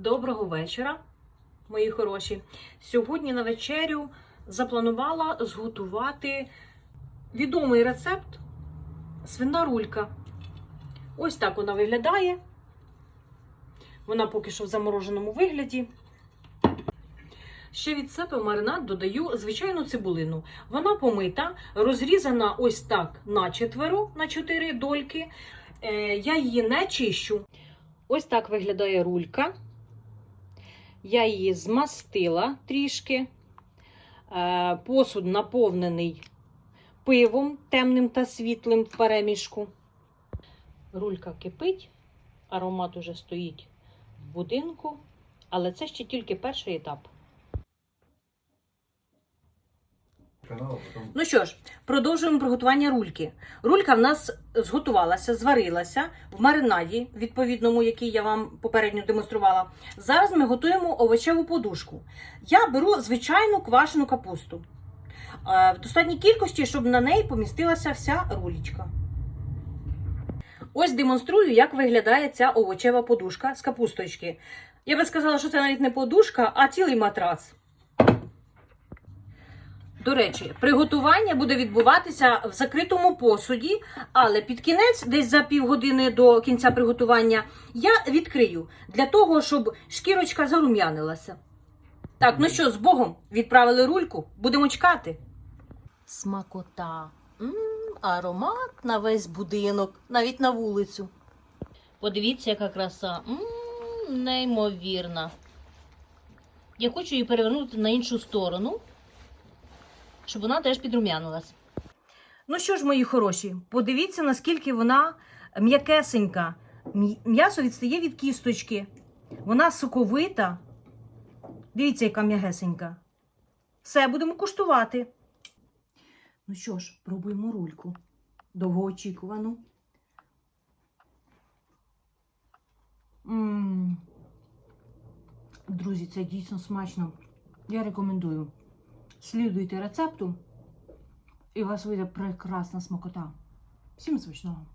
Доброго вечора, мої хороші. Сьогодні на вечерю запланувала зготувати відомий рецепт свина рулька. Ось так вона виглядає. Вона поки що в замороженому вигляді. Ще від себе маринад додаю звичайну цибулину. Вона помита, розрізана ось так на четверо, на чотири дольки. Е, я її не чищу. Ось так виглядає рулька. Я її змастила трішки. Е, Посуд наповнений пивом темним та світлим в перемішку. Рулька кипить, аромат уже стоїть в будинку, але це ще тільки перший етап. Ну що ж, продовжуємо приготування рульки. Рулька в нас зготувалася, зварилася в маринаді, відповідному, який я вам попередньо демонструвала. Зараз ми готуємо овочеву подушку. Я беру звичайну квашену капусту е, в достатній кількості, щоб на неї помістилася вся рулічка. Ось демонструю, як виглядає ця овочева подушка з капусточки. Я би сказала, що це навіть не подушка, а цілий матрац. До речі, приготування буде відбуватися в закритому посуді, але під кінець, десь за півгодини до кінця приготування, я відкрию для того, щоб шкірочка зарум'янилася. Так, ну що, з Богом відправили рульку, будемо чекати. Смакота. м аромат на весь будинок, навіть на вулицю. Подивіться, яка краса. м неймовірна. Я хочу її перевернути на іншу сторону щоб вона теж підрум'янилась. Ну що ж, мої хороші, подивіться, наскільки вона м'якесенька. М'ясо відстає від кісточки. Вона соковита. Дивіться, яка м'ягесенька. Все, будемо куштувати. Ну що ж, пробуємо рульку. Довгоочікувану. Друзі, це дійсно смачно. Я рекомендую. Слідуйте рецепту, і у вас вийде прекрасна смакота. Всім смачного!